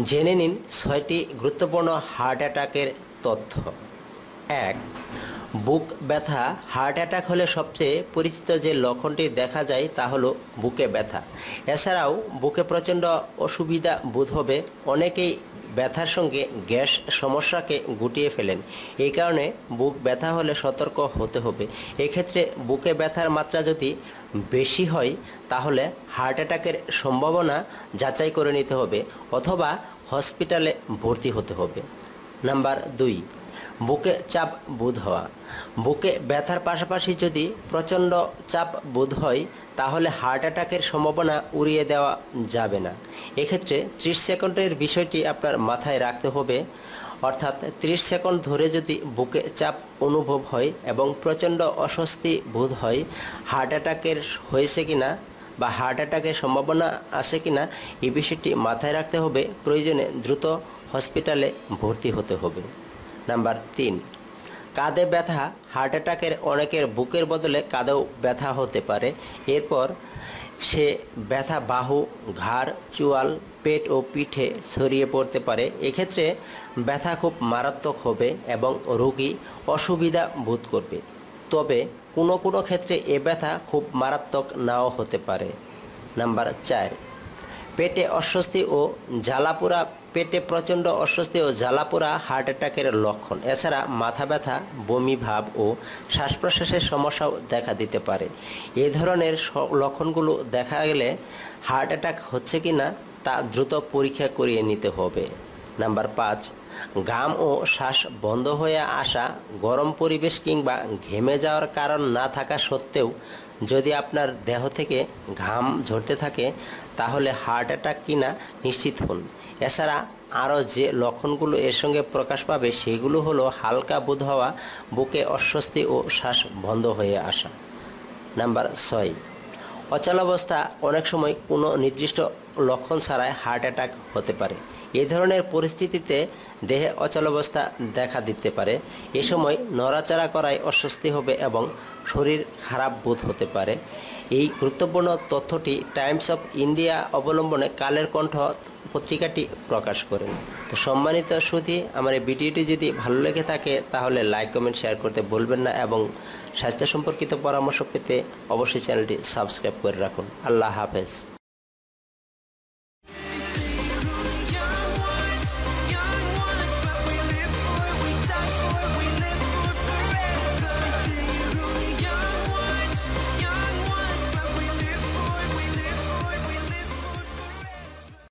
জেনে নিন ছয়টি গুরুত্বপূর্ণ হার্ট অ্যাটাকের তথ্য। এক, বুক ব্যথা। হার্ট অ্যাটাক হলে সবচেয়ে পরিচিত যে লক্ষণটি দেখা যায় তা হলো বুকে ব্যথা। এছাড়াও বুকে প্রচণ্ড অসুবিধা বোধ হবে। অনেকেই ব্যথার সঙ্গে গ্যাস সমস্যাকে গুটিয়ে ফেলেন। এই কারণে বুক ব্যথা হলে সতর্ক হতে হবে। এক্ষেত্রে বুকে ব্যথার মাত্রা যদি বেশি হয়, তাহলে হার্ট অ্যাটাকের সম্ভাবনা যাচাই করে নিতে হবে অথবা হসপিটালে ভর্তি হতে হবে। নাম্বার দুই, বুকে চাপ বোধ হওয়া। বুকে ব্যথার পাশাপাশি যদি প্রচণ্ড চাপ বোধ হয়, তাহলে হার্ট অ্যাটাকের সম্ভাবনা উড়িয়ে দেওয়া যাবে না। এক্ষেত্রে ত্রিশ সেকেন্ডের বিষয়টি আপনার মাথায় রাখতে হবে। অর্থাৎ ত্রিশ সেকেন্ড ধরে যদি বুকে চাপ অনুভব হয় এবং প্রচণ্ড অস্বস্তি বোধ হয়, হার্ট অ্যাটাকের হয়েছে কিনা বা হার্ট অ্যাটাকের সম্ভাবনা আছে কিনা, এই বিষয়টি মাথায় রাখতে হবে। প্রয়োজনে দ্রুত হসপিটালে ভর্তি হতে হবে। নাম্বার তিন, কাঁধে ব্যথা হার্ট অ্যাটাকের অনেকের বুকের বদলে কাঁধেও ব্যথা হতে পারে। এরপর সে ব্যথা বাহু, ঘাড়, চুয়াল, পেট ও পিঠে ছড়িয়ে পড়তে পারে। এক্ষেত্রে ব্যথা খুব মারাত্মক হবে এবং রোগী অসুবিধা বোধ করবে। তবে কোনো কোনো ক্ষেত্রে এ ব্যথা খুব মারাত্মক নাও হতে পারে। নাম্বার চার, পেটে অস্বস্তি ও জ্বালাপোড়া, পেটে প্রচণ্ড অস্বস্তি ও জ্বালাপোড়া, হার্ট অ্যাটাকের লক্ষণ। এছাড়া মাথা ব্যথা, বমি ভাব ও শ্বাস প্রশ্বাসের সমস্যাও দেখা দিতে পারে। এ ধরনের লক্ষণগুলো দেখা গেলে হার্ট অ্যাটাক হচ্ছে কি না তা দ্রুত পরীক্ষা করিয়ে নিতে হবে। নাম্বার পাঁচ, ঘাম ও শ্বাস বন্ধ হয়ে আসা, গরম পরিবেশ কিংবা ঘেমে যাওয়ার কারণ না থাকা সত্ত্বেও যদি আপনার দেহ থেকে ঘাম ঝরতে থাকে, তাহলে হার্ট অ্যাটাক কিনা নিশ্চিত হন। এছাড়া আরও যে লক্ষণগুলো এর সঙ্গে প্রকাশ পাবে, সেগুলো হলো হালকা বোধ হওয়া, বুকে অস্বস্তি ও শ্বাস বন্ধ হয়ে আসা। নাম্বার ছয় অচলাবস্থা অনেক সময় কোনো নির্দিষ্ট লক্ষণ ছাড়াই হার্ট অ্যাটাক হতে পারে। এ ধরনের পরিস্থিতিতে দেহে অচলাবস্থা দেখা দিতে পারে। এ সময় নড়াচড়া করায় অস্বস্তি হবে এবং শরীর খারাপ বোধ হতে পারে। এই গুরুত্বপূর্ণ তথ্যটি টাইমস অফ ইন্ডিয়া অবলম্বনে কালের কণ্ঠ পত্রিকাটি প্রকাশ করেন। তো সম্মানিত সুধী আমার এই ভিডিওটি যদি ভালো লেগে থাকে, তাহলে লাইক কমেন্ট শেয়ার করতে ভুলবেন না এবং স্বাস্থ্য সম্পর্কিত পরামর্শ পেতে অবশ্যই চ্যানেলটি সাবস্ক্রাইব করে রাখুন। আল্লাহ হাফেজ।